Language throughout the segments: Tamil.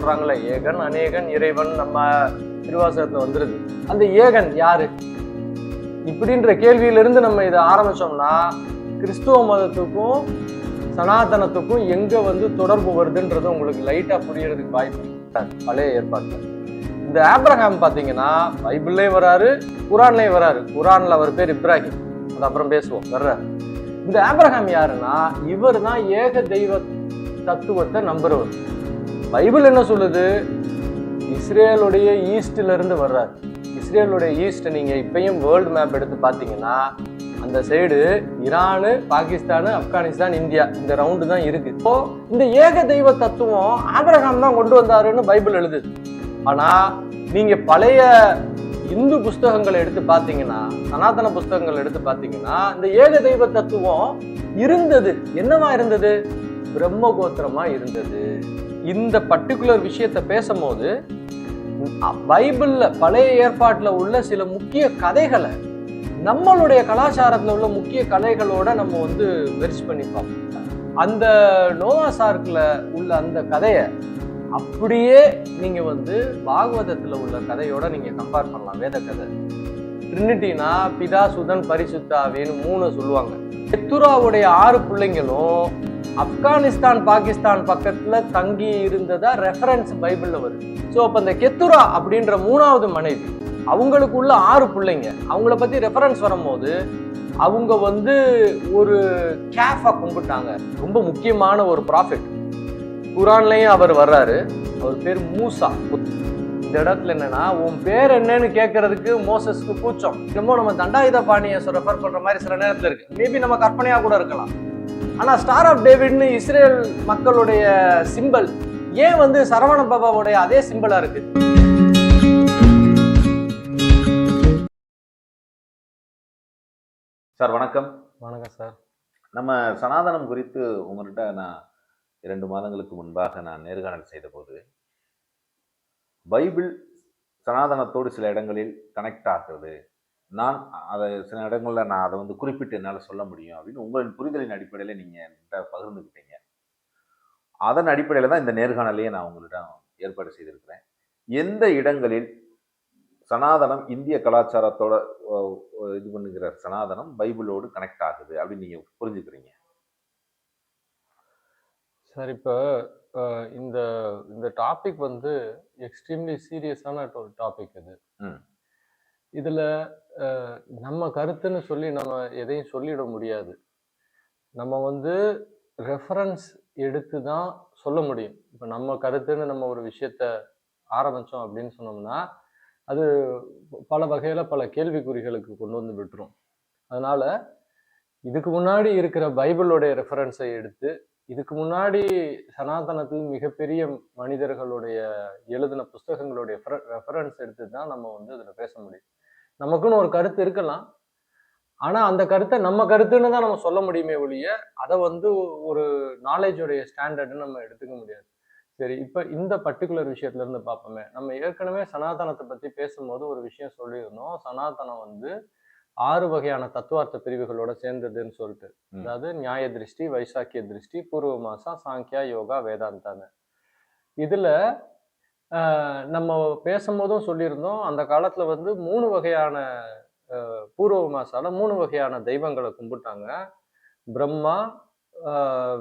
சொல்கிறாங்களே ஏகன் அநேகன் இறைவன் நம்ம திருவாசகத்துல வந்துருது. அந்த ஏகன் யாரு? இப்படின்ற கேள்வியிலிருந்து நம்ம இதை ஆரம்பிச்சோம்னா கிறிஸ்துவ மதத்துக்கும் சனாதனத்துக்கும் எங்க வந்து தொடர்பு வருதுன்றது உங்களுக்கு லைட்டா புரியறதுக்கு வாய்ப்பு பழைய ஏற்பாட்டுல இந்த ஆப்ரஹாம் பாத்தீங்கன்னா பைபிள்லயும் வராரு குரான்லயும் வராரு. குரான்ல அவர் பேர் இப்ராஹிம். அது அப்புறம் பேசுவோம் வர்றாரு. இந்த ஆப்ரஹாம் யாருன்னா இவர் தான் ஏக தெய்வ தத்துவத்தை நம்புறவர். பைபிள் என்ன சொல்லுது? இஸ்ரேலுடைய ஈஸ்ட்ல இருந்து வர்றார். இஸ்ரேலுடைய ஈஸ்ட் நீங்க இப்பயும் வேர்ல்டு மேப் எடுத்து பாத்தீங்கன்னா அந்த side Iran Pakistan Afghanistan India இந்த ரவுண்டு தான் இருக்கு. இப்போ இந்த ஏக தெய்வ தத்துவம் ஆபிரகாம் தான் கொண்டு வந்தாருன்னு பைபிள் எழுதுது. ஆனா நீங்க பழைய இந்து புஸ்தகங்களை எடுத்து பார்த்தீங்கன்னா சனாதன புஸ்தகங்கள் எடுத்து பார்த்தீங்கன்னா இந்த ஏக தெய்வ தத்துவம் இருந்தது. என்னவா இருந்தது? பிரம்ம கோத்திரமா இருந்தது. இந்த பர்டிகுலர் விஷயத்தை பேசும்போது பைபிள்ல பழைய ஏற்பாட்டில் உள்ள சில முக்கிய கதைகளை நம்மளுடைய கலாச்சாரத்தில் உள்ள முக்கிய கதைகளோட நம்ம வந்து வெரிச் பண்ணி பார்ப்போம் அந்த நோவா சார்க்கில் உள்ள அந்த கதையை அப்படியே நீங்க வந்து பாகவதத்தில் உள்ள கதையோட நீங்க கம்பேர் பண்ணலாம். வேத கதை. ட்ரினிட்டினா பிதா சுதன் பரிசுத்தாவின்னு மூணு சொல்லுவாங்க. எத்துராவுடைய ஆறு பிள்ளைங்களும் ஆப்கானிஸ்தான் பாகிஸ்தான் பக்கத்துல தங்கி இருந்ததா ரெஃபரன்ஸ் பைபிள்ல வருது. ஸோ அப்ப இந்த கெத்துரா அப்படின்ற மூணாவது மனைவி அவங்களுக்குள்ள ஆறு பிள்ளைங்க. அவங்கள பத்தி ரெஃபரன்ஸ் வரும்போது அவங்க வந்து ஒரு கேஃபா கும்பிட்டாங்க. ரொம்ப முக்கியமான ஒரு ப்ராஃபிட் குரான்லயும் அவர் வர்றாரு. அவர் பேர் மூசா. இந்த இடத்துல என்னன்னா உன் பேர் என்னன்னு கேட்கறதுக்கு மோசஸ்க்கு கூச்சம். என்னமோ நம்ம தண்டாயுத பாணியை ரெஃபர் பண்ற மாதிரி சில நேரத்துல இருக்கு. மேபி நம்ம கற்பனையா கூட இருக்கலாம். ஆனா ஸ்டார் ஆஃப் டேவிட்னு இஸ்ரேல் மக்களுடைய சிம்பல் ஏன் வந்து சரவண பாபாவுடைய அதே சிம்பிளா இருக்கு? சார் வணக்கம். வணக்கம் சார். நம்ம சனாதனம் குறித்து உங்கள்கிட்ட நான் இரண்டு மாதங்களுக்கு முன்பாக நான் நேர்காணல் செய்தபோது பைபிள் சனாதனத்தோடு சில இடங்களில் கனெக்ட் ஆகிறது. நான் அதை சில இடங்களில் நான் அதை வந்து குறிப்பிட்டு என்னால் சொல்ல முடியும் அப்படின்னு உங்களின் புரிதலின் அடிப்படையில் நீங்கள் என்கிட்ட பகிர்ந்துக்கிட்டீங்க அதன் அடிப்படையில் தான் இந்த நேர்காணலையே நான் உங்களிடம் ஏற்பாடு செய்திருக்கிறேன். எந்த இடங்களில் சனாதனம் இந்திய கலாச்சாரத்தோட இது பண்ணுகிற சனாதனம் பைபிளோடு கனெக்ட் ஆகுது அப்படின்னு நீங்கள் புரிஞ்சுக்கிறீங்க? சார் இப்போ இந்த இந்த டாபிக் வந்து எக்ஸ்ட்ரீம்லி சீரியஸான ஒரு டாபிக் இது ம். இதுல நம்ம கருத்துன்னு சொல்லி நம்ம எதையும் சொல்லிட முடியாது. நம்ம வந்து ரெஃபரன்ஸ் எடுத்து தான் சொல்ல முடியும். இப்போ நம்ம கருத்துன்னு நம்ம ஒரு விஷயத்த ஆரம்பித்தோம் அப்படின்னு சொன்னோம்னா அது பல வகையில் பல கேள்விக்குறிகளுக்கு கொண்டு வந்து விட்டுரும். அதனால் இதுக்கு முன்னாடி இருக்கிற பைபிளுடைய ரெஃபரன்ஸை எடுத்து இதுக்கு முன்னாடி சனாதனத்தில் மிகப்பெரிய மனிதர்களுடைய எழுதின புஸ்தகங்களுடைய ரெஃபரன்ஸ் எடுத்து தான் நம்ம வந்து அதில் பேச முடியும். நமக்குன்னு ஒரு கருத்து இருக்கலாம். ஆனால் அந்த கருத்தை நம்ம கருத்துன்னு தான் நம்ம சொல்ல முடியுமே ஒழிய அதை வந்து ஒரு நாலேஜோடைய ஸ்டாண்டர்டுன்னு நம்ம எடுத்துக்க முடியாது. சரி இப்போ இந்த பர்டிகுலர் விஷயத்துல இருந்து பார்ப்போமே. நம்ம ஏற்கனவே சனாதனத்தை பற்றி பேசும்போது ஒரு விஷயம் சொல்லியிருந்தோம். சனாதனம் வந்து ஆறு வகையான தத்துவார்த்த பிரிவுகளோட சேர்ந்ததுன்னு சொல்லிட்டு. அதாவது நியாய திருஷ்டி வைசாக்கிய திருஷ்டி பூர்வ மாசா சாங்கியா யோகா வேதாந்தான்னு. இதுல நம்ம பேசும்போதும் சொல்லியிருந்தோம் அந்த காலத்தில் வந்து மூணு வகையான பூர்வ மாசால மூணு வகையான தெய்வங்களை கும்பிட்டாங்க. பிரம்மா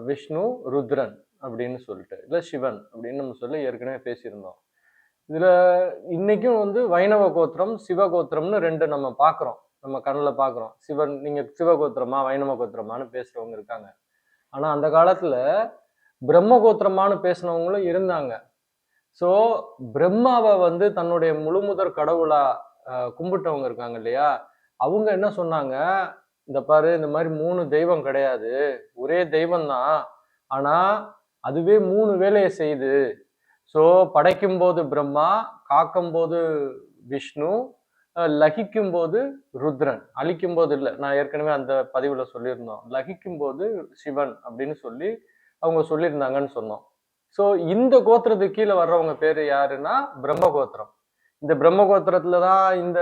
விஷ்ணு ருத்ரன் அப்படின்னு சொல்லிட்டு இல்லை சிவன் அப்படின்னு நம்ம சொல்லி ஏற்கனவே பேசியிருந்தோம். இதில் இன்றைக்கும் வந்து வைணவ கோத்திரம் சிவகோத்திரம்னு ரெண்டு நம்ம பார்க்குறோம் நம்ம கண்ணில் பார்க்குறோம் சிவன் நீங்கள் சிவகோத்திரமா வைணவ கோத்திரமான்னு பேசுறவங்க இருக்காங்க. ஆனால் அந்த காலத்தில் பிரம்ம கோத்திரமான்னு பேசினவங்களும் இருந்தாங்க. ஸோ பிரம்மாவை வந்து தன்னுடைய முழுமுதற் கடவுளா கடவுளாக கும்பிட்டவங்க இருக்காங்க இல்லையா? அவங்க என்ன சொன்னாங்க? இந்த பாரு இந்த மாதிரி மூணு தெய்வம் கிடையாது. ஒரே தெய்வம் தான். ஆனா அதுவே மூணு வேலையை செய்யுது. ஸோ படைக்கும் போது பிரம்மா காக்கும் போது விஷ்ணு லகிக்கும் போது ருத்ரன். அழிக்கும் போது இல்லை. நான் ஏற்கனவே அந்த பதிவில் சொல்லியிருந்தோம். லகிக்கும் போது சிவன் அப்படின்னு சொல்லி அவங்க சொல்லியிருந்தாங்கன்னு சொன்னோம். ஸோ இந்த கோத்திரத்துக்கு கீழே வர்றவங்க பேர் யாருன்னா பிரம்ம கோத்திரம் இந்த பிரம்ம கோத்திரத்துல தான் இந்த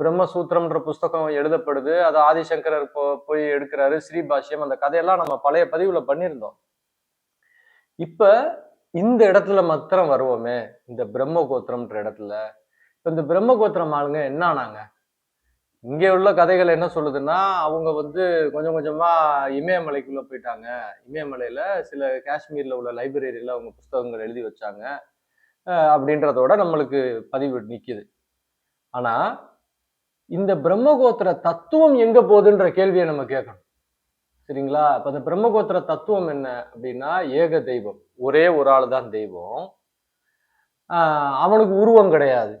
பிரம்மசூத்திரம்ன்ற புஸ்தகம் எழுதப்படுது. அது ஆதிசங்கரர் போ போய் எடுக்கிறாரு ஸ்ரீபாஷ்யம். அந்த கதையெல்லாம் நம்ம பழைய பதிவுல பண்ணியிருந்தோம். இப்ப இந்த இடத்துல மாத்திரம் வருவோமே இந்த பிரம்ம கோத்திரம்ன்ற இடத்துல. இப்ப இந்த பிரம்ம கோத்திரம் ஆளுங்க என்ன ஆனாங்க? இங்கே உள்ள கதைகள் என்ன சொல்லுதுன்னா அவங்க வந்து கொஞ்சம் கொஞ்சமாக இமயமலைக்குள்ளே போயிட்டாங்க. இமயமலையில் சில காஷ்மீரில் உள்ள லைப்ரரியில் அவங்க புஸ்தகங்கள் எழுதி வச்சாங்க. அப்படின்றதோட நம்மளுக்கு பதிவு நிற்கிது ஆனால் இந்த பிரம்மகோத்திர தத்துவம் எங்கே போகுதுன்ற கேள்வியை நம்ம கேட்கணும். சரிங்களா? இப்போ அந்த பிரம்மகோத்திர தத்துவம் என்ன அப்படின்னா ஏக தெய்வம். ஒரே ஒரு ஆள் தான் தெய்வம் அவனுக்கு உருவம் கிடையாது.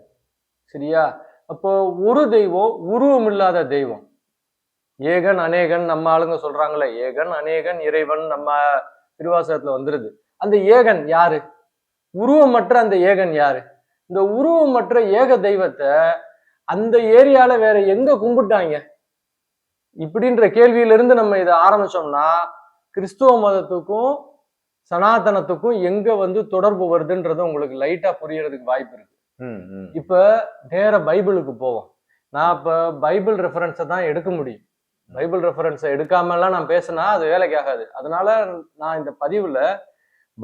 சரியா? அப்போ ஒரு தெய்வம் உருவம் இல்லாத தெய்வம். ஏகன் அநேகன் நம்ம ஆளுங்க சொல்றாங்களே ஏகன் அநேகன் இறைவன் நம்ம திருவாசகத்துல வந்துருது. அந்த ஏகன் யாரு? உருவமற்ற அந்த ஏகன் யாரு? இந்த உருவமற்ற ஏக தெய்வத்தை அந்த ஏரியால வேற எங்க கும்பிட்டாங்க? இப்படின்ற கேள்வியிலிருந்து நம்ம இதை ஆரம்பிச்சோம்னா கிறிஸ்துவ மதத்துக்கும் சனாதனத்துக்கும் எங்க வந்து தொடர்பு வருதுன்றது உங்களுக்கு லைட்டா புரியறதுக்கு வாய்ப்பு இருக்கு. இப்ப நேர பைபிளுக்கு போவோம். நான் இப்ப பைபிள் ரெஃபரன்ஸை தான் எடுக்க முடியும். பைபிள் ரெஃபரன்ஸை எடுக்காமலாம் நான் பேசினா அது வேலைக்கு ஆகாது. அதனால நான் இந்த பதிவுல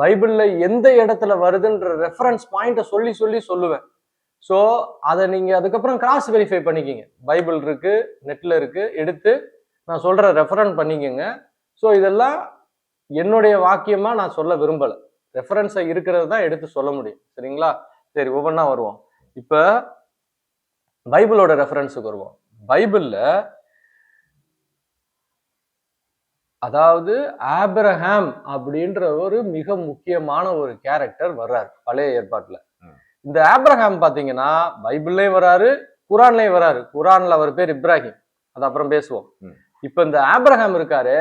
பைபிள்ல எந்த இடத்துல வருதுன்ற ரெஃபரன்ஸ் பாயிண்ட்டை சொல்லி சொல்லி சொல்லுவேன். ஸோ அதை நீங்க அதுக்கப்புறம் கிராஸ் வெரிஃபை பண்ணிக்கிங்க. பைபிள் இருக்கு நெட்ல இருக்கு எடுத்து நான் சொல்ற ரெஃபரன் பண்ணிக்கோங்க. ஸோ இதெல்லாம் என்னுடைய வாக்கியமா நான் சொல்ல விரும்பல. ரெஃபரன்ஸை இருக்கிறது தான் எடுத்து சொல்ல முடியும். சரிங்களா? சரி ஒவ்வொன்றா வருவோம். இப்போ பைபிளோட ரெஃபரன்ஸுக்கு வருவோம். பைபிள்ல அதாவது ஆபிரஹாம் அப்படின்ற ஒரு மிக முக்கியமான ஒரு கேரக்டர் வர்றாரு பழைய ஏற்பாட்டுல. இந்த ஆபிரஹாம் பாத்தீங்கன்னா பைபிள்லயும் வராரு குரான்லயும் வராரு குரான்ல அவர் பேர் இப்ராஹிம். அது அப்புறம் பேசுவோம். இப்ப இந்த ஆபிரஹாம் இருக்காரு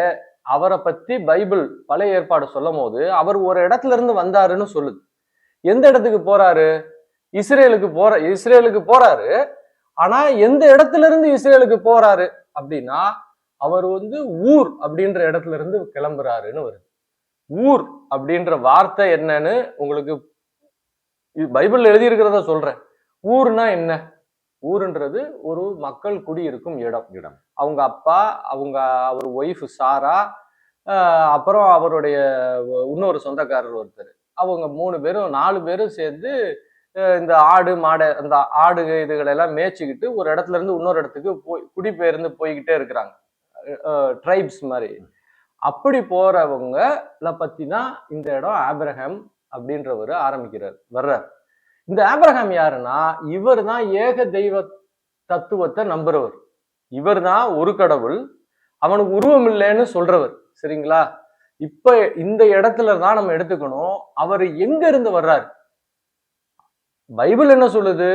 அவரை பத்தி பைபிள் பழைய ஏற்பாடு சொல்லும் போது அவர் ஒரு இடத்துல இருந்து வந்தாருன்னு சொல்லுது. எந்த இடத்துக்கு போறாரு? இஸ்ரேலுக்கு போற இஸ்ரேலுக்கு போறாரு. ஆனா எந்த இடத்துல இருந்து இஸ்ரேலுக்கு போறாரு? அப்படின்னா அவர் வந்து ஊர் அப்படின்ற இடத்துல இருந்து கிளம்புறாருன்னு வருது. ஊர் அப்படின்ற வார்த்தை என்னன்னு உங்களுக்கு பைபிள் எழுதியிருக்கிறத சொல்றேன். ஊர்னா என்ன? ஊருன்றது ஒரு மக்கள் குடியிருக்கும் இடம். இடம். அவங்க அப்பா அவங்க அவர் ஒய்ஃப் சாரா அப்புறம் அவருடைய இன்னொரு சொந்தக்காரர் ஒருத்தர். அவங்க மூணு பேரும் நாலு பேரும் சேர்ந்து இந்த ஆடு மாடை அந்த ஆடு இதுகளை எல்லாம் மேய்ச்சிக்கிட்டு ஒரு இடத்துல இருந்து இன்னொரு இடத்துக்கு போய் குடிபெயர்ந்து போய்கிட்டே இருக்கிறாங்க. ட்ரைப்ஸ் மாதிரி. அப்படி போறவங்கள பத்தினா தான் இந்த இடம் ஆபிரகாம் அப்படின்றவர் ஆரம்பிக்கிறார் வர்றார். இந்த ஆபிரகாம் யாருன்னா இவர் தான் ஏக தெய்வ தத்துவத்தை நம்புறவர். இவர் தான் ஒரு கடவுள் அவனுக்கு உருவம் இல்லைன்னு சொல்றவர். சரிங்களா? இப்ப இந்த இடத்துல தான் நம்ம எடுத்துக்கணும். அவர் எங்க இருந்து வர்றாரு? பைபிள் என்ன சொல்லுது?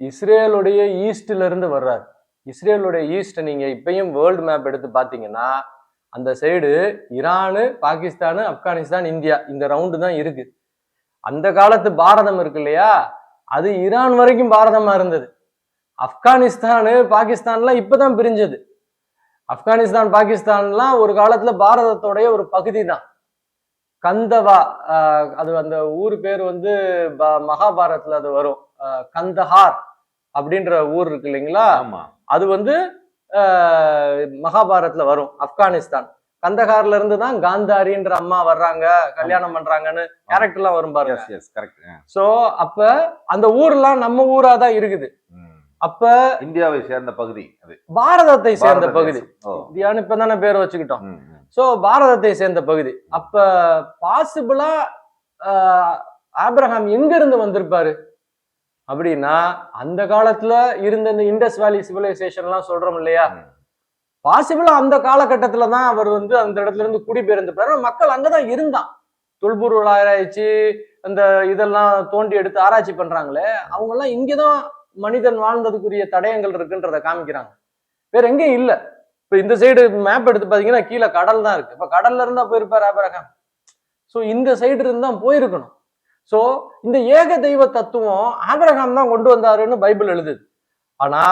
இஸ்ரேலுடைய ஈஸ்ட்ல இருந்து வர்றாரு. இஸ்ரேலுடைய ஈஸ்ட் நீங்க இப்பயும் வேர்ல்டு மேப் எடுத்து பாத்தீங்கன்னா அந்த side Iran Pakistan Afghanistan India இந்த ரவுண்டு தான் இருக்கு. அந்த காலத்து பாரதம் இருக்கு இல்லையா? அது ஈரான் வரைக்கும் பாரதமா இருந்தது. ஆப்கானிஸ்தானு பாகிஸ்தான்லாம் இப்பதான் பிரிஞ்சது. ஆப்கானிஸ்தான் பாகிஸ்தான்லாம் ஒரு காலத்துல பாரதத்தோடைய ஒரு பகுதி தான் கந்தவா அது அந்த ஊர் பேர் வந்து மகாபாரத்ல அது வரும். கந்தஹார் அப்படின்ற ஊர் இருக்கு இல்லைங்களா? ஆமா. அது வந்து மகாபாரத்ல வரும் ஆப்கானிஸ்தான். கந்தஹார்ல இருந்து தான் காந்தாரின்ற அம்மா வர்றாங்க கல்யாணம் பண்றாங்கன்னு கேரக்டர்லாம் வரும் பாருங்க. சோ அப்ப அந்த ஊர்லாம் நம்ம ஊரா தான் இருக்குது. அப்ப இந்தியாவை சேர்ந்த பகுதி அது. பாரதத்தை சேர்ந்த பகுதி. இந்தியான்னு இப்பதானே பேர் வச்சுக்கிட்டோம். சோ பாரதத்தை சேர்ந்த பகுதி. அப்ப பாசிபிளா ஆப்ரஹாம் எங்க இருந்து வந்திருப்பாரு? அப்படின்னா அந்த காலத்துல இருந்த இந்த இண்டஸ் வேலி சிவிலைசேஷன் எல்லாம் சொல்றோம் இல்லையா. பாசிபிளா அந்த காலகட்டத்துல தான் அவர் வந்து அந்த இடத்துல இருந்து குடிபெயர்ந்து மக்கள் அங்கதான் இருந்தான். தொல்பொருள் ஆராய்ச்சி அந்த இதெல்லாம் தோண்டி எடுத்து ஆராய்ச்சி பண்றாங்களே அவங்க எல்லாம் இங்கதான் மனிதன் வாழ்ந்ததுக்குரிய தடயங்கள் இருக்குன்றத காமிக்கிறாங்க. வேற எங்கேயும் இல்ல. இப்ப இந்த சைடு மேப் எடுத்து பாத்தீங்கன்னா கீழே கடல் தான் இருக்கு. இப்ப கடல்ல இருந்தா போயிருப்பாரு ஆபரகம் சோ இந்த சைடு இருந்தா போயிருக்கணும். சோ இந்த ஏக தெய்வ தத்துவம் ஆபிரகாம் தான் கொண்டு வந்தாருன்னு பைபிள் எழுதுது. ஆனா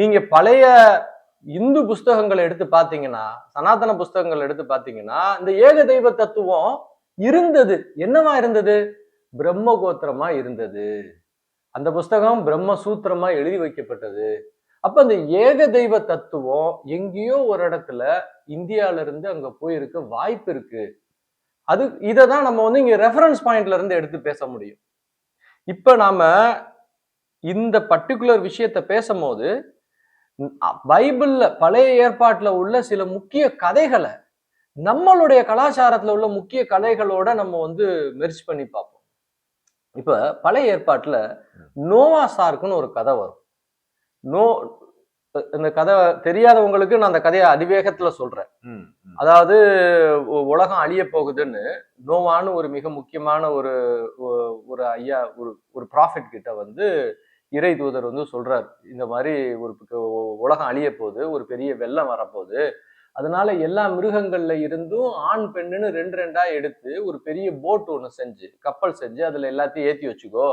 நீங்க பழைய இந்து புஸ்தகங்களை எடுத்து பாத்தீங்கன்னா சனாதன புஸ்தகங்கள் எடுத்து பாத்தீங்கன்னா இந்த ஏக தெய்வ தத்துவம் இருந்தது. என்னவா இருந்தது? பிரம்ம கோத்திரமா இருந்தது. அந்த புஸ்தகம் பிரம்மசூத்திரமாக எழுதி வைக்கப்பட்டது. அப்ப அந்த ஏக தெய்வ தத்துவம் எங்கேயோ ஒரு இடத்துல இந்தியால இருந்து அங்க போயிருக்க வாய்ப்பு இருக்கு. அது இதை தான் நம்ம வந்து இங்க ரெஃபரன்ஸ் பாயிண்ட்ல இருந்து எடுத்து பேச முடியும். இப்ப நாம இந்த பர்டிகுலர் விஷயத்த பேசும்போது பைபிளில் பைபிள்ல பழைய ஏற்பாட்டுல உள்ள சில முக்கிய கதைகளை நம்மளுடைய கலாச்சாரத்துல உள்ள முக்கிய கலைகளோட நம்ம வந்து மெர்ச் பண்ணி பார்ப்போம். இப்ப பழைய ஏற்பாட்டுல நோவா சார்க்குன்னு ஒரு கதை வரும். நோ இந்த கதை தெரியாதவங்களுக்கு நான் அந்த கதையை அதிவேகத்துல சொல்றேன். ம். அதாவது உலகம் அழிய போகுதுன்னு நோவான்னு ஒரு மிக முக்கியமான ஒரு ஒரு ஐயா ஒரு ஒரு ப்ராஃபிட் கிட்ட வந்து இறை தூதர் வந்து சொல்றாரு. இந்த மாதிரி ஒரு உலகம் அழிய போகுது ஒரு பெரிய வெள்ளம் வரப்போகுது அதனால எல்லா மிருகங்கள்ல இருந்தும் ஆண் பெண்ணுன்னு ரெண்டு ரெண்டா எடுத்து ஒரு பெரிய போட் ஒன்று செஞ்சு கப்பல் செஞ்சு அதுல எல்லாத்தையும் ஏத்தி வச்சுக்கோ.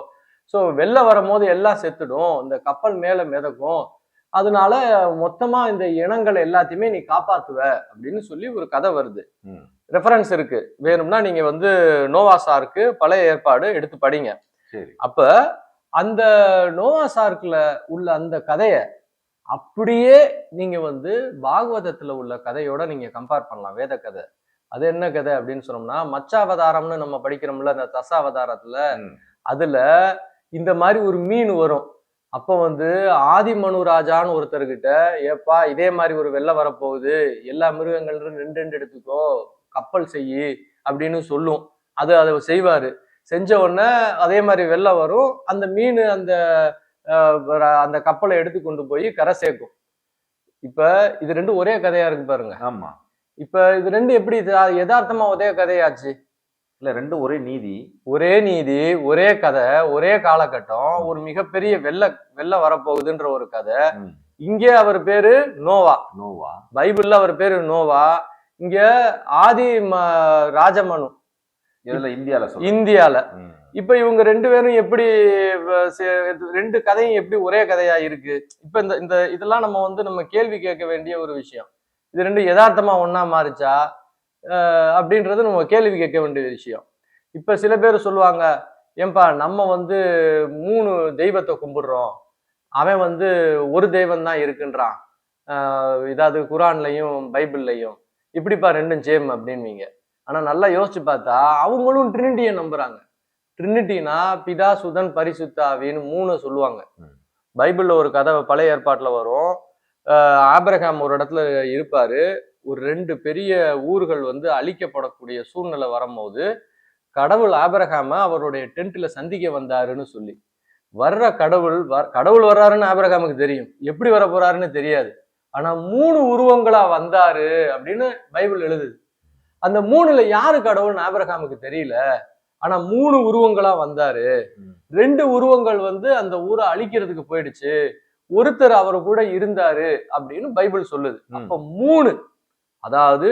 ஸோ வெள்ளம் வரும்போது எல்லாம் செத்துடும். இந்த கப்பல் மேல மிதக்கும். அதனால மொத்தமா இந்த இனங்கள் எல்லாத்தையுமே நீ காப்பாத்துவ அப்படின்னு சொல்லி ஒரு கதை வருது. ரெஃபரன்ஸ் இருக்கு. வேணும்னா நீங்க வந்து நோவா சார்க்கு பழைய ஏற்பாடு எடுத்து படிங்க. சரி. அப்ப அந்த நோவா சார்க்குல உள்ள அந்த கதைய அப்படியே நீங்க வந்து பாகவதத்துல உள்ள கதையோட நீங்க கம்பேர் பண்ணலாம். வேத கதை. அது என்ன கதை அப்படின்னு சொன்னோம்னா மச்சாவதாரம்னு நம்ம படிக்கிறோம்ல அந்த தசாவதாரத்துல. அதுல இந்த மாதிரி ஒரு மீன் வரும். அப்ப வந்து ஆதிமனு ராஜான்னு ஒருத்தர்கிட்ட ஏப்பா இதே மாதிரி ஒரு வெள்ளம் வரப்போகுது. எல்லா மிருகங்களும் ரெண்டு ரெண்டு எடுத்துக்கோ. கப்பல் செய்யி. அப்படின்னு சொல்லும். அது அதை செய்வாரு. செஞ்ச உடனே அதே மாதிரி வெள்ளம் வரும். அந்த மீன் அந்த அந்த கப்பலை எடுத்து கொண்டு போய் கரை சேர்க்கும். இப்ப இது ரெண்டும் ஒரே கதையா இருக்கு பாருங்க. ஆமா. இப்ப இது ரெண்டு எப்படி யதார்த்தமா ஒரே கதையாச்சு? இல்ல ரெண்டும் ஒரே நீதி. ஒரே நீதி ஒரே கதை ஒரே காலகட்டம் ஒரு மிகப்பெரிய வெள்ள வெள்ளம் வரப்போகுதுன்ற ஒரு கதை. இங்கே அவர் பேரு நோவா. நோவா. பைபிள்ல அவர் பேரு நோவா. இங்க ஆதி ராஜமனு இதுல இந்தியால இந்தியால. இப்ப இவங்க ரெண்டு பேரும் எப்படி ரெண்டு கதையும் எப்படி ஒரே கதையா இருக்கு? இப்ப இந்த இந்த இதெல்லாம் நம்ம வந்து நம்ம கேள்வி கேட்க வேண்டிய ஒரு விஷயம். இது ரெண்டு யதார்த்தமா ஒண்ணா மாறிச்சா? அப்படின்றது நம்ம கேள்வி கேட்க வேண்டிய விஷயம். இப்ப சில பேர் சொல்லுவாங்க ஏன்பா நம்ம வந்து மூணு தெய்வத்தை கும்பிடுறோம். அவன் வந்து ஒரு தெய்வம் தான் இருக்குன்றான். ஆஹ் இதாவது குரான்லையும் பைபிள்லையும். இப்படிப்பா ரெண்டும் சேம் அப்படின்வீங்க. ஆனா நல்லா யோசிச்சு பார்த்தா அவங்களும் ட்ரினிட்டியை நம்புறாங்க. ட்ரினிட்டினா பிதா சுதன் பரிசுத்தாவின்னு மூணு சொல்லுவாங்க. பைபிள்ல ஒரு கதை பழைய ஏற்பாட்டுல வரும். ஆபிரகாம் ஒரு இடத்துல இருப்பாரு. ஒரு ரெண்டு பெரிய ஊர்கள் வந்து அழிக்கப்படக்கூடிய சூழ்நிலை வரும்போது கடவுள் ஆபிரகாம அவருடைய டென்ட்ல சந்திக்க வந்தாருன்னு சொல்லி. வர்ற கடவுள் கடவுள் வர்றாருன்னு ஆபிரகாமுக்கு தெரியும். எப்படி வர போறாருன்னு தெரியாது. ஆனா மூணு உருவங்களா வந்தாரு அப்படின்னு பைபிள் எழுதுது. அந்த மூணுல யாரு கடவுள்னு ஆபிரகாமுக்கு தெரியல. ஆனா மூணு உருவங்களா வந்தாரு. ரெண்டு உருவங்கள் வந்து அந்த ஊரை அழிக்கிறதுக்கு போயிடுச்சு. ஒருத்தர் அவர் கூட இருந்தாரு அப்படின்னு பைபிள் சொல்லுது. அப்ப மூணு அதாவது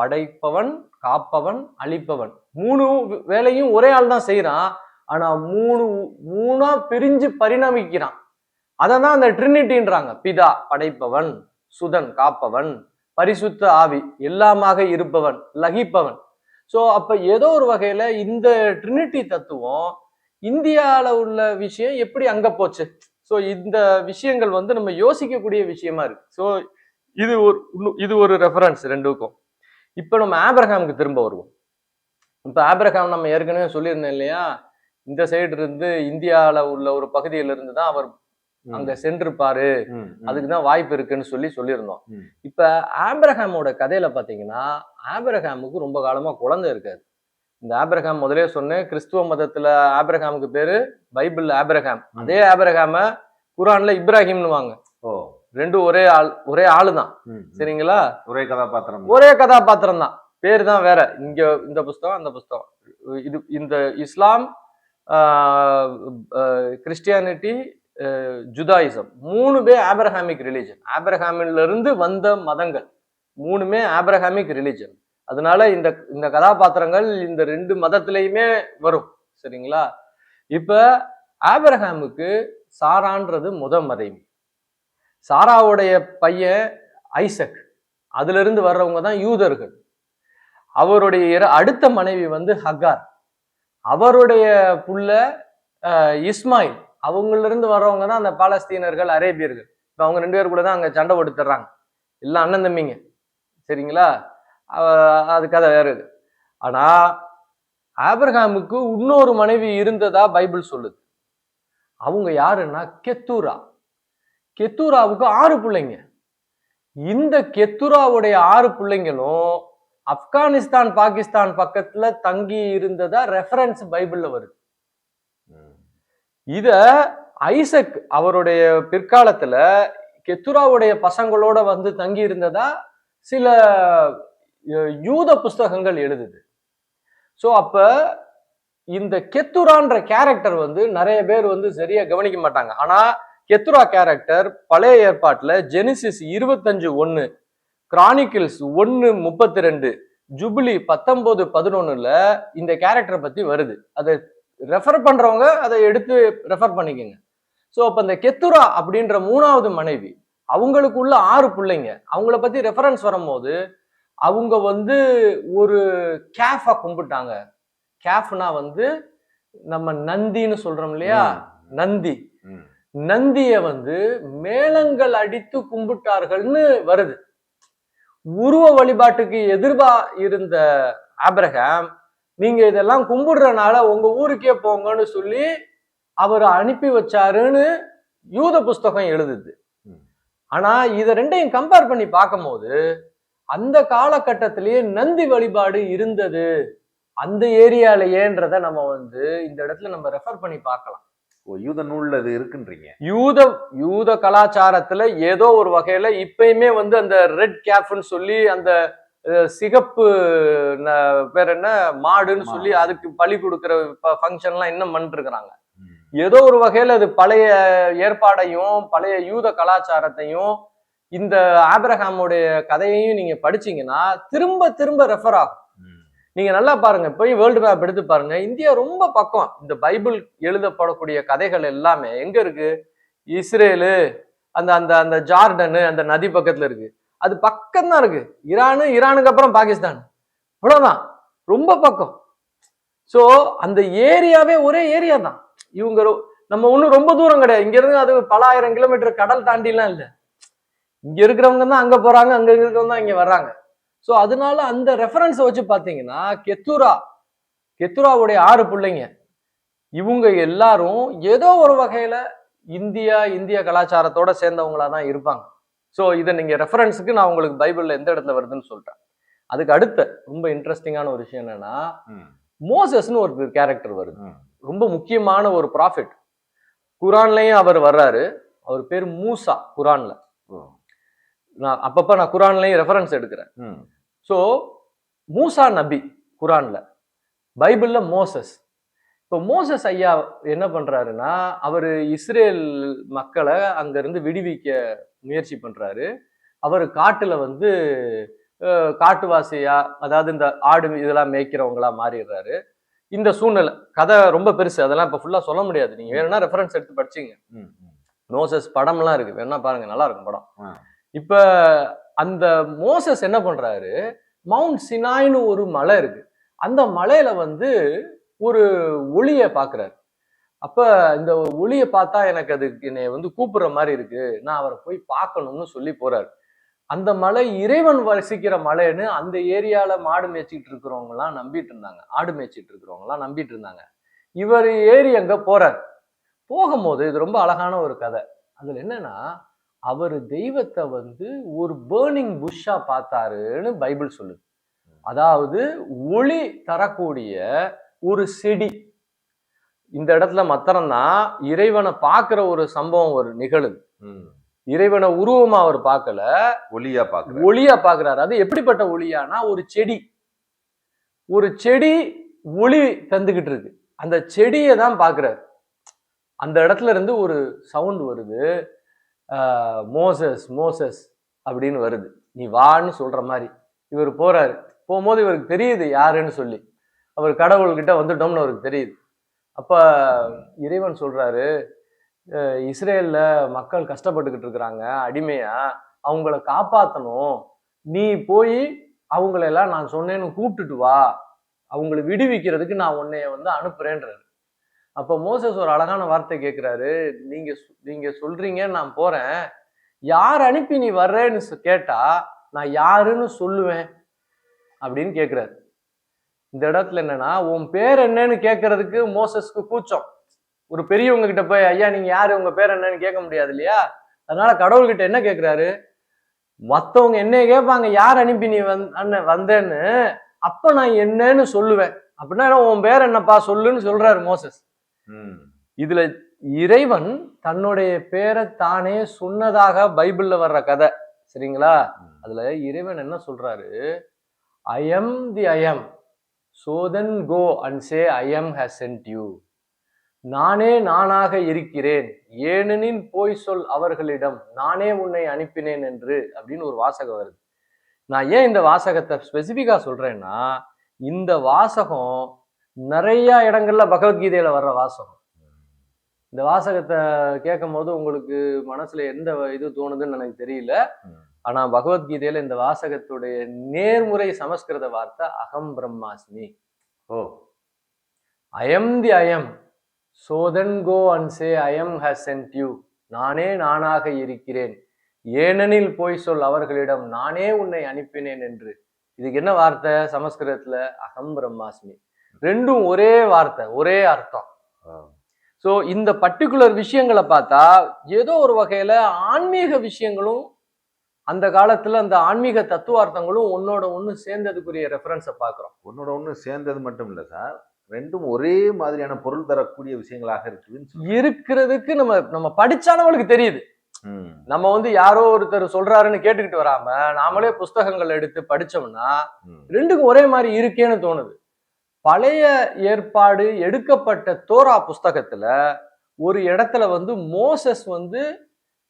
படைப்பவன் காப்பவன் அழிப்பவன். மூணு வேலையும் ஒரே ஆள் தான் செய்யறான் ஆனா மூணு மூணா பிரிஞ்சு பரிணமிக்கிறான். அதை தான் அந்த ட்ரினிட்டின்றாங்க. பிதா படைப்பவன் சுதன் காப்பவன். பரிசுத்த ஆவி எல்லாமாக இருப்பவன் லகிப்பவன். ஸோ அப்போ ஏதோ ஒரு வகையில் இந்த ட்ரினிட்டி தத்துவம் இந்தியாவில் உள்ள விஷயம் எப்படி அங்கே போச்சு? ஸோ இந்த விஷயங்கள் வந்து நம்ம யோசிக்கக்கூடிய விஷயமா இருக்கு. ஸோ இது ஒரு இது ஒரு ரெஃபரன்ஸ் ரெண்டுக்கும். இப்போ நம்ம ஆப்ரஹாமுக்கு திரும்ப வருவோம். இப்போ ஆப்ரஹாம் நம்ம ஏற்கனவே சொல்லியிருந்தோம் இல்லையா? இந்த சைடு இருந்து இந்தியாவில் உள்ள ஒரு பகுதியிலிருந்து தான் அவர் அங்க சென்றிருப்பாரு. ம், ம். அதுக்கு தான் வாய்ப்பு இருக்குன்னு சொல்லி சொல்லியிருந்தோம். இப்ப ஆபிரகாமோட கதையில பாத்தீங்கன்னா ஆபிரகாமுக்கு ரொம்ப காலமா குழந்தை இருக்காது. இந்த ஆபிரகாம் முதலே சொன்னேன் கிறிஸ்துவ மதத்துல ஆபிரகாமுக்கு பேரு பைபிள்ல ஆபிரகாம். ம். அதே ஆபிரகாம குரான்ல இப்ராஹிம்னு வாங்க ஓ. ரெண்டும் ஒரே ஆள் ஒரே ஆளு தான். சரிங்களா? ஒரே கதாபாத்திரம். ஒரே கதாபாத்திரம் தான் பேர் தான் வேற. இங்க இந்த புஸ்தகம் அந்த புஸ்தகம். இது இந்த இஸ்லாம் கிறிஸ்டியானிட்டி ஜுதாயிசம். மூணுமே ஆப்ரஹாமிக் ரிலீஜன் ஆப்ரஹாமிலிருந்து வந்த மதங்கள். மூணுமே ஆப்ரஹாமிக் ரிலீஜன் அதனால இந்த இந்த கதாபாத்திரங்கள் இந்த ரெண்டு மதத்திலையுமே வரும். சரிங்களா? இப்ப ஆப்ரஹாமுக்கு சாரான்றது முத மனைவி சாராவுடைய பையன் ஐசக். அதுல இருந்து வர்றவங்க தான் யூதர்கள். அவருடைய அடுத்த மனைவி வந்து ஹகார் அவருடைய புள்ள இஸ்மாயில். அவங்கள இருந்து வர்றவங்க தான் அந்த பாலஸ்தீனர்கள் அரேபியர்கள். இப்போ அவங்க ரெண்டு பேர் கூட தான் அங்கே சண்டை போட்டுறாங்க எல்லாம் அண்ணன் தம்பிங்க. சரிங்களா? அது கதை வேற இது. ஆனால் ஆபிரகாமுக்கு இன்னொரு மனைவி இருந்ததா பைபிள் சொல்லுது. அவங்க யாருன்னா கெத்தூரா. கெத்தூராவுக்கு ஆறு பிள்ளைங்க. இந்த கெத்துராவுடைய ஆறு பிள்ளைங்களும் ஆப்கானிஸ்தான் பாகிஸ்தான் பக்கத்துல தங்கி இருந்ததா ரெஃபரன்ஸ் பைபிள்ல வருது. இத ஐசக் அவருடைய பிற்காலத்துல கெத்துராவுடைய பசங்களோட வந்து தங்கி இருந்ததா சில யூத புஸ்தகங்கள் எழுதுது. ஸோ அப்ப இந்த கெத்துரான்ற கேரக்டர் வந்து நிறைய பேர் வந்து சரியா கவனிக்க மாட்டாங்க. ஆனா கெத்துரா கேரக்டர் பழைய ஏற்பாட்டில் ஜெனிசிஸ் இருபத்தஞ்சு ஒன்று கிரானிக்கிள்ஸ் ஒன்று முப்பத்தி ரெண்டு ஜூபிலி பத்தொன்பது பதினொன்னுல இந்த கேரக்டரை பத்தி வருது. அதை ரெஃபர் பண்றவங்க அதை எடுத்து ரெஃபர் பண்ணிக்கோங்க. ஸோ அப்போ இந்த கெத்துரா அப்படின்ற மூணாவது மனைவி அவங்களுக்குள்ள ஆறு பிள்ளைங்க. அவங்கள பத்தி ரெஃபரன்ஸ் வரும்போது அவங்க வந்து ஒரு கேஃபா கும்பிட்டாங்க. கேஃப்னா வந்து நம்ம நந்தின்னு சொல்றோம் இல்லையா? நந்தி. நந்திய வந்து மேளங்கள் அடித்து கும்பிட்டார்கள்னு வருது. உருவ வழிபாட்டுக்கு எதிர்பா இருந்த ஆபிரகாம் நீங்க இதெல்லாம் கும்பிடுறனால உங்க ஊருக்கே போங்கன்னு சொல்லி அவர் அனுப்பி வச்சாருன்னு யூத புஸ்தகம் எழுதுது. ஆனா இத ரெண்டையும் கம்பேர் பண்ணி பார்க்கும்போது அந்த காலகட்டத்திலேயே நந்தி வழிபாடு இருந்தது. அந்த ஏரியாலயேன்றத நம்ம வந்து இந்த இடத்துல நம்ம ரெஃபர் பண்ணி பார்க்கலாம். ஓ யூத நூல்ல இது இருக்குன்றீங்க. யூத யூத கலாச்சாரத்துல ஏதோ ஒரு வகையில இப்பயுமே வந்து அந்த ரெட் கேப்னு சொல்லி அந்த சிகப்பு பேர் என்ன? மாடுன்னு சொல்லி. அதுக்கு பலி கொடுக்கிற ஃபங்க்ஷன்லாம் இன்னும் ம். ஏதோ ஒரு வகையில அது பழைய ஏற்பாடையும் பழைய யூத கலாச்சாரத்தையும் இந்த ஆபிரகாமுடைய கதையையும் நீங்க படிச்சீங்கன்னா திரும்ப திரும்ப ரெஃபர் ஆகும். நீங்க நல்லா பாருங்க. போய் வேர்ல்டு மேப் எடுத்து பாருங்க. இந்தியா ரொம்ப பக்கம். இந்த பைபிள் எழுதப்படக்கூடிய கதைகள் எல்லாமே எங்க இருக்கு? இஸ்ரேலு அந்த அந்த அந்த ஜார்டனு அந்த நதி பக்கத்துல இருக்கு. அது பக்கம் தான் இருக்கு. ஈரானு ஈரானுக்கு அப்புறம் பாகிஸ்தான். இவ்வளவுதான். ரொம்ப பக்கம். ஸோ அந்த ஏரியாவே ஒரே ஏரியா தான் இவங்க நம்ம ஒன்றும் ரொம்ப தூரம் கிடையாது. இங்கேருந்து அது பல ஆயிரம் கிலோமீட்டர் கடல் தாண்டிலாம் இல்லை. இங்க இருக்கிறவங்க தான் அங்க போறாங்க அங்க இருக்கிறவங்க தான் இங்க வர்றாங்க. ஸோ அதனால அந்த ரெஃபரன்ஸை வச்சு பார்த்தீங்கன்னா கெத்துரா கெத்துராவுடைய ஆறு பிள்ளைங்க. இவங்க எல்லாரும் ஏதோ ஒரு வகையில இந்தியா இந்திய கலாச்சாரத்தோட சேர்ந்தவங்களா தான் இருப்பாங்க. சோ இதை நீங்க ரெஃபரன்ஸுக்கு நான் உங்களுக்கு பைபிள்ல எந்த இடத்துல வருதுன்னு சொல்றேன் அதுக்கு அடுத்த ரொம்ப இன்ட்ரெஸ்டிங்கான ஒரு விஷயம் என்னன்னா. மோசஸ்னு ஒரு கேரக்டர் வருது. ரொம்ப முக்கியமான ஒரு ப்ராஃபிட் குரான்லயும் அவர் வர்றாரு அவர் பேர் மூசா குரான்ல. நான் அப்பப்ப நான் குரான்லயும் ரெஃபரன்ஸ் எடுக்கிறேன். ஸோ மூசா நபி குரான்ல பைபிள்ல மோசஸ் இப்போ மோசஸ் ஐயா என்ன பண்றாருன்னா அவர் இஸ்ரேல் மக்களை அங்கிருந்து விடுவிக்க முயற்சி பண்றாரு. அவர் காட்டுல வந்து காட்டுவாசியா அதாவது இந்த ஆடு இதெல்லாம் மேய்க்கிறவங்களா மாறிடுறாரு. இந்த சூழ்நிலை கதை ரொம்ப பெருசு அதெல்லாம் இப்போ ஃபுல்லா சொல்ல முடியாது. நீங்க வேணும்னா ரெஃபரன்ஸ் எடுத்து படிச்சீங்க. மோசஸ் படம்லாம் இருக்கு. வேணா பாருங்க நல்லா இருக்கும் படம். இப்ப அந்த மோசஸ் என்ன பண்றாரு மவுண்ட் சினாய்னு ஒரு மலை இருக்கு. அந்த மலையில வந்து ஒரு ஒளிய பாக்குறாரு அப்ப இந்த ஒளிய பார்த்தா எனக்கு அது என்னை வந்து கூப்பிடுற மாதிரி இருக்கு. நான் அவரை போய் பார்க்கணும்னு சொல்லி போறாரு. அந்த மலை இறைவன் வசிக்கிற மலைன்னு அந்த ஏரியால மாடு மேய்ச்சிட்டு இருக்கிறவங்க எல்லாம் நம்பிட்டு இருந்தாங்க. ஆடு மேய்ச்சிட்டு இருக்கிறவங்க எல்லாம் நம்பிட்டு இருந்தாங்க. இவர் ஏறி அங்க போறார். போகும்போது இது ரொம்ப அழகான ஒரு கதை. அதுல என்னன்னா அவர் தெய்வத்தை வந்து ஒரு பேர்னிங் புஷ்ஷா பார்த்தாருன்னு பைபிள் சொல்லுது. அதாவது ஒளி தரக்கூடிய ஒரு செடி. இந்த இடத்துல மாத்திரம்தான் இறைவனை பார்க்கிற ஒரு சம்பவம் ஒரு நிகழுது. இறைவனை உருவமா அவர் பார்க்கல. ஒளியா பாக்குறேன் ஒளியா பார்க்கிறாரு. அது எப்படிப்பட்ட ஒளியானா ஒரு செடி. ஒரு செடி ஒளி தந்துகிட்டு இருக்கு. அந்த செடியை தான் பார்க்கிறாரு. அந்த இடத்துல இருந்து ஒரு சவுண்ட் வருது. மோசஸ் மோசஸ் அப்படின்னு வருது. நீ வான்னு சொல்ற மாதிரி. இவர் போறாரு. போகும்போது இவருக்கு தெரியுது யாருன்னு சொல்லி. அவர் கடவுள்கிட்ட வந்துட்டோம்னு அவருக்கு தெரியுது. அப்போ இறைவன் சொல்கிறாரு இஸ்ரேலில் மக்கள் கஷ்டப்பட்டுக்கிட்டு இருக்கிறாங்க அடிமையாக அவங்கள காப்பாற்றணும் நீ போய் அவங்களெல்லாம் நான் சொன்னேன்னு கூப்பிட்டுட்டு வா. அவங்கள விடுவிக்கிறதுக்கு நான் உன்னைய வந்து அனுப்புறேன்றாரு. அப்போ மோசஸ் ஒரு அழகான வார்த்தை கேட்குறாரு நீங்கள் நீங்கள் நீங்க நான் போகிறேன் யார் அனுப்பி நீ வர்றேன்னு கேட்டால் நான் யாருன்னு சொல்லுவேன் அப்படின்னு கேட்குறாரு இந்த இடத்துல என்னன்னா உன் பேர் என்னன்னு கேட்கறதுக்கு மோசஸ்க்கு கூச்சம். ஒரு பெரியவங்க கிட்ட போய் ஐயா நீங்க யாரு? உங்க பேர் என்னன்னு கேட்க முடியாது இல்லையா? அதனால கடவுள்கிட்ட என்ன கேட்கிறாரு மத்தவங்க என்னைய கேட்பாங்க யார் அனுப்பி நீ வந் அண்ணன் வந்தேன்னு? அப்ப நான் என்னன்னு சொல்லுவேன். அப்படின்னா உன் பேர் என்னப்பா? சொல்லுன்னு சொல்றாரு மோசஸ். இதுல இறைவன் தன்னுடைய பேரை தானே சொன்னதாக பைபிள்ல வர்ற கதை. சரிங்களா. அதுல இறைவன் என்ன சொல்றாரு? I am the I so then go and say I am has sent you. நானே நானாக இருக்கிறேன். ஏனெனின் போய் சொல் அவர்களிடம் நானே உன்னை அனுப்பினேன் என்று அப்படின்னு ஒரு வாசகம் வருது. நான் ஏன் இந்த வாசகத்தை ஸ்பெசிஃபிக்காக சொல்கிறேன்னா இந்த வாசகம் நிறைய இடங்கள்ல பகவத்கீதையில வர்ற வாசகம். இந்த வாசகத்தை கேட்கும் போது உங்களுக்கு மனசுல எந்த இது தோணுதுன்னு எனக்கு தெரியல. ம். ஆனா பகவத்கீதையில இந்த வாசகத்துடைய நேர்முறை சமஸ்கிருத வார்த்தை அகம் பிரம்மாஸ்மி. ஓ. அயம் தி அயம். சோதன் கோ அண்ட் சே அயம் ஹஸ் சென்ட் யூ. நானே நானாக இருக்கிறேன். ஏனெனில் போய் சொல் அவர்களிடம் நானே உன்னை அனுப்பினேன் என்று. இதுக்கு என்ன வார்த்தை? சமஸ்கிருதத்துல அகம் பிரம்மாஸ்மி. ரெண்டும் ஒரே வார்த்தை ஒரே அர்த்தம். ஸோ இந்த பர்டிகுலர் விஷயங்களை பார்த்தா ஏதோ ஒரு வகையில ஆன்மீக விஷயங்களும் அந்த காலத்துல அந்த ஆன்மீக தத்துவார்த்தங்களும் ஒன்னோட ஒண்ணு சேர்ந்ததுக்குரிய ரெஃபரன்ஸை பார்க்குறோம் ஒன்னோட ஒண்ணு சேர்ந்தது மட்டும் இல்ல சார் ரெண்டும் ஒரே மாதிரியான பொருள் தரக்கூடிய விஷயங்களாக இருக்குதுன்னு. இருக்கிறதுக்கு நம்ம நம்ம படிச்சா நம்மளுக்கு தெரியுது. நம்ம வந்து யாரோ ஒருத்தர் சொல்றாருன்னு கேட்டுக்கிட்டு வராம நாமளே புஸ்தகங்கள் எடுத்து படிச்சோம்னா. ரெண்டுக்கும் ஒரே மாதிரி இருக்கேன்னு தோணுது பழைய ஏற்பாடு எடுக்கப்பட்ட தோரா புஸ்தகத்துல ஒரு இடத்துல வந்து மோசஸ் வந்து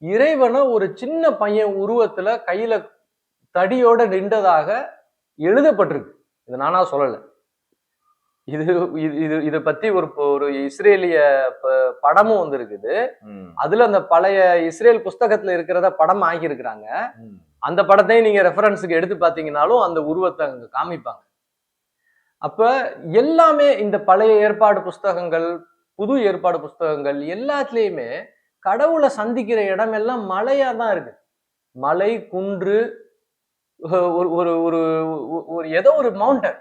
இறைவனை ஒரு சின்ன பையன் உருவத்துல கையில தடியோட நின்றதாக எழுதப்பட்டிருக்கு. இது நானா சொல்லல. இது இது இது பத்தி ஒரு ஒரு இஸ்ரேலிய படமும் வந்திருக்குது. அதுல அந்த பழைய இஸ்ரேல் புஸ்தகத்துல இருக்கிறத படம் ஆக்கியிருக்கிறாங்க ம். அந்த படத்தையும் நீங்க ரெஃபரன்ஸுக்கு எடுத்து பார்த்தீங்கன்னாலும் அந்த உருவத்தை அங்க காமிப்பாங்க. அப்ப எல்லாமே இந்த பழைய ஏற்பாடு புஸ்தகங்கள் புது ஏற்பாடு புஸ்தகங்கள் எல்லாத்துலேயுமே கடவுளை சந்திக்கிற இடம் எல்லாம் தான் இருக்கு. மலை குன்று ஒரு ஒரு ஒரு ஒரு- ஏதோ ஒரு மவுண்டன்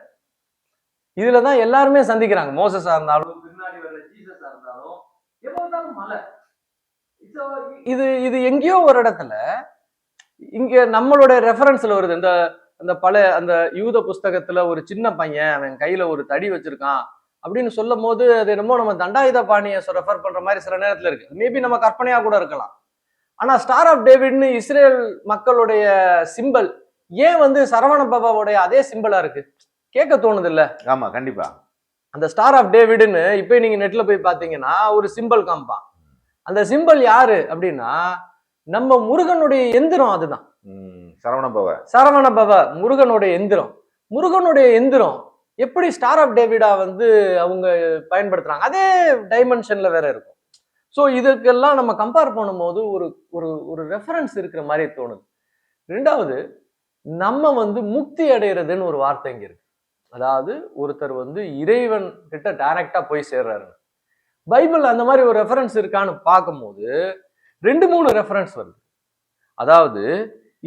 இதுல தான் எல்லாருமே சந்திக்கிறாங்க. மோசஸா இருந்தாலும் பின்னாடி வர ஜீசஸா இருந்தாலும் மலை. இது இது எங்கேயோ ஒரு இடத்துல இங்க நம்மளோட ரெஃபரன்ஸ்ல வருது. இந்த அந்த பல அந்த யூத புஸ்தகத்துல ஒரு சின்ன பையன் அவன் கையில ஒரு தடி வச்சிருக்கான். அப்படின்னு சொல்லும் போது அது என்னமோ நம்ம தண்டாயுத பாணியை ரெஃபர் பண்ற மாதிரி சில நேரத்துல இருக்கு. மேபி நம்ம கற்பனையா கூட இருக்கலாம். ஆனா ஸ்டார் ஆஃப் டேவிட்னு இஸ்ரேல் மக்களுடைய சிம்பல் ஏன் வந்து சரவண பவாவுடைய அதே சிம்பிளா இருக்கு? கேட்க தோணுது இல்ல ஆமா கண்டிப்பா. அந்த ஸ்டார் ஆஃப் டேவிட்னு இப்போ நீங்க நெட்ல போய் பாத்தீங்கன்னா ஒரு சிம்பல் காமிப்பான். அந்த சிம்பல் யாரு அப்படின்னா நம்ம முருகனுடைய எந்திரம் அதுதான். சரவண பவ சரவண பவ முருகனுடைய எந்திரம். முருகனுடைய எந்திரம் எப்படி ஸ்டார் ஆஃப் டேவிடா வந்து அவங்க பயன்படுத்துறாங்க? அதே டைமென்ஷன்ல வேற இருக்கும். ஸோ இதுக்கெல்லாம் நம்ம கம்பேர் பண்ணும்போது ஒரு ஒரு ஒரு ரெஃபரன்ஸ் இருக்கிற மாதிரி தோணுது. ரெண்டாவது நம்ம வந்து முக்தி அடைகிறதுன்னு ஒரு வார்த்தை இங்கே இருக்கு. அதாவது ஒருத்தர் வந்து இறைவன் கிட்ட டைரக்டா போய் சேர்றாரு பைபிள் அந்த மாதிரி ஒரு ரெஃபரன்ஸ் இருக்கான்னு பார்க்கும்போது ரெண்டு மூணு ரெஃபரன்ஸ் வருது. அதாவது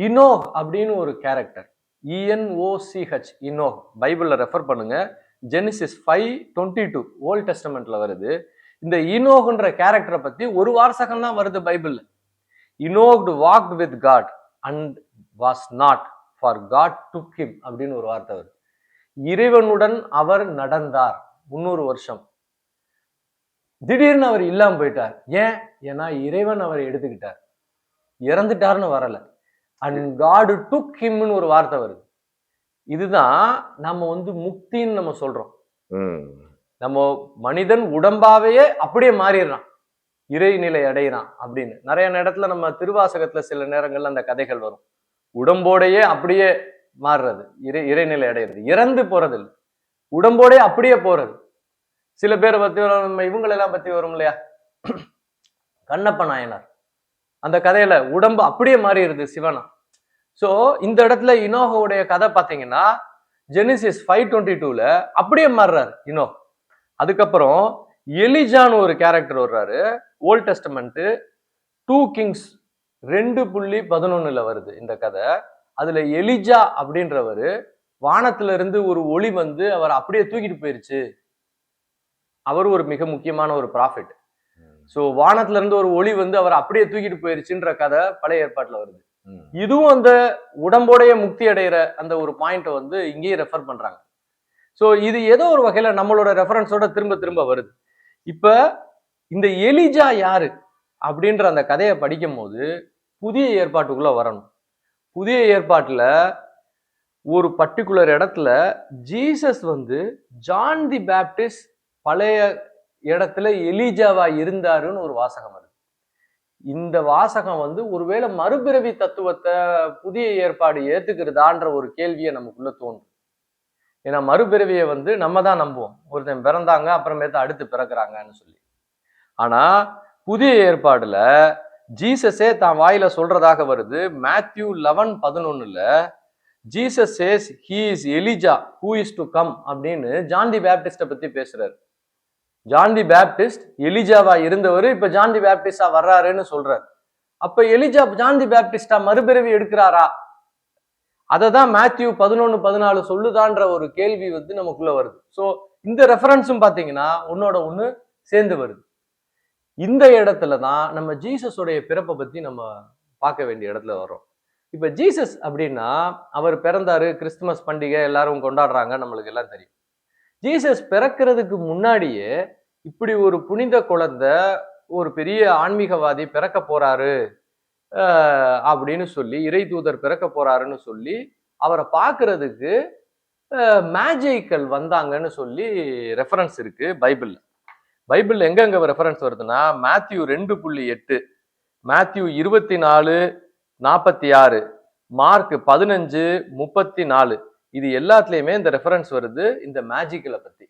இனோ அப்படின்னு ஒரு கேரக்டர் இஎன்ஓசிஹெச் இன்னோ பைபிளில் ரெஃபர் பண்ணுங்க. Genesis five twenty two old டெஸ்டமெண்ட்ல வருது. இந்த இனோகுன்ற கேரக்டரை பத்தி ஒரு வாரசகம் தான் வருது பைபிள்ல. இனோக்டு walk with God and was not for God took him அப்படின்னு ஒரு வார்த்தை வருது. இறைவனுடன் அவர் நடந்தார் முன்னூறு வருஷம். திடீர்னு அவர் இல்லாமல் போயிட்டார். ஏன்? ஏன்னா இறைவன் அவரை எடுத்துக்கிட்டார். இறந்துட்டாருன்னு வரலை. அண்ட் காடு டுக் ஹிம்னு ஒரு வார்த்தை வருது. இதுதான் நம்ம வந்து முக்தின்னு நம்ம சொல்றோம். நம்ம மனிதன் உடம்பாவே அப்படியே மாறிடுறான். இறைநிலை அடையிறான் அப்படின்னு. நிறைய இடத்துல நம்ம திருவாசகத்துல சில நேரங்கள்ல அந்த கதைகள் வரும். உடம்போடையே அப்படியே மாறுறது. இறை இறைநிலை அடையிறது. இறந்து போறது இல்லை உடம்போடே அப்படியே போறது. சில பேரை பத்தி வரும், நம்ம இவங்களெல்லாம் பத்தி வரும் இல்லையா? கண்ணப்ப நாயனார். அந்த கதையில உடம்பு அப்படியே மாறிடுது சிவனா. ஸோ இந்த இடத்துல இனோகோடைய கதை பார்த்தீங்கன்னா ஜெனிசிஸ் ஃபைவ் டுவெண்ட்டி டூல அப்படியே மாறுறாரு இனோ. அதுக்கப்புறம் எலிஜான்னு ஒரு கேரக்டர் வர்றாரு. ஓல்ட் டெஸ்டமெண்ட்டு டூ கிங்ஸ் ரெண்டு புள்ளி பதினொன்னுல வருது இந்த கதை. அதுல எலிஜா அப்படின்றவரு வானத்துல இருந்து ஒரு ஒளி வந்து அவர் அப்படியே தூக்கிட்டு போயிருச்சு. அவர் ஒரு மிக முக்கியமான ஒரு ப்ராஃபிட் ஸோ வானத்துல இருந்து ஒரு ஒளி வந்து அவர் அப்படியே தூக்கிட்டு போயிருச்சுன்ற கதை பழைய ஏற்பாட்டுல வருது. இதுவும் அந்த உடம்போடைய முக்தி அடைகிற அந்த ஒரு பாயிண்ட்டை வந்து இங்கேயும் ரெஃபர் பண்றாங்க. ஸோ இது ஏதோ ஒரு வகையில நம்மளோட ரெஃபரன்ஸோட திரும்ப திரும்ப வருது. இப்ப இந்த எலிஜா யாரு அப்படின்ற அந்த கதையை படிக்கும் போது புதிய ஏற்பாட்டுக்குள்ள வரணும். புதிய ஏற்பாட்டுல ஒரு பர்டிகுலர் இடத்துல ஜீசஸ் வந்து ஜான் தி பேப்டிஸ்ட் பழைய இடத்துல எலிஜாவா இருந்தாருன்னு ஒரு வாசகம் வருது இந்த வாசகம் வந்து ஒருவேளை மறுபிறவி தத்துவத்தை புதிய ஏற்பாடு ஏத்துக்கிறதான்ற ஒரு கேள்வியை நமக்குள்ள தோணும் ஏன்னா மறுபிறவியை வந்து நம்ம தான் நம்புவோம். ஒருத்தன் பிறந்தாங்க அப்புறமேட்டு அடுத்து பிறக்கிறாங்கன்னு சொல்லி. ஆனா புதிய ஏற்பாடுல ஜீசஸே தான் வாயில சொல்றதாக வருது. மேத்யூ லெவன் பதினொன்னுல Jesus says he is Elijah who is to come அப்படின்னு ஜான் தி பேப்டிஸ்ட பத்தி பேசுறாரு. ஜான்தி பேப்டிஸ்ட் எலிஜாவா இருந்தவர் இப்ப ஜான்தி பேப்டிஸ்டா வர்றாருன்னு சொல்றாரு. அப்ப எலிஜா ஜான்தி பேப்டிஸ்டா மறுபிறவி எடுக்கிறாரா? அதை தான் மேத்யூ பதினொன்று பதினாலு சொல்லுதான்ற ஒரு கேள்வி வந்து நமக்குள்ள வருது. ஸோ இந்த ரெஃபரன்ஸும் பார்த்தீங்கன்னா உன்னோட ஒன்று சேர்ந்து வருது. இந்த இடத்துல தான் நம்ம ஜீசஸோடைய பிறப்பை பற்றி நம்ம பார்க்க வேண்டிய இடத்துல வரோம் இப்போ ஜீசஸ் அப்படின்னா அவர் பிறந்தாரு கிறிஸ்துமஸ் பண்டிகை எல்லாரும் கொண்டாடுறாங்க நம்மளுக்கு எல்லாம் தெரியும். ஜீசஸ் பிறக்கிறதுக்கு முன்னாடியே இப்படி ஒரு புனித குழந்தை ஒரு பெரிய ஆன்மீகவாதி பிறக்க போறாரு அப்படின்னு சொல்லி இறை தூதர் பிறக்க போறாருன்னு சொல்லி அவரை பார்க்கறதுக்கு மேஜைக்கள் வந்தாங்கன்னு சொல்லி ரெஃபரன்ஸ் இருக்கு பைபிள்ல. பைபிள் எங்கெங்க ரெஃபரன்ஸ் வருதுன்னா மேத்யூ ரெண்டு புள்ளி எட்டு மேத்யூ இருபத்தி நாலு நாற்பத்தி ஆறு மார்க் பதினஞ்சு முப்பத்தி நாலு. இது எல்லாத்துலயுமே இந்த ரெஃபரன்ஸ் வருது இந்த மேஜிக்கலை பத்தி.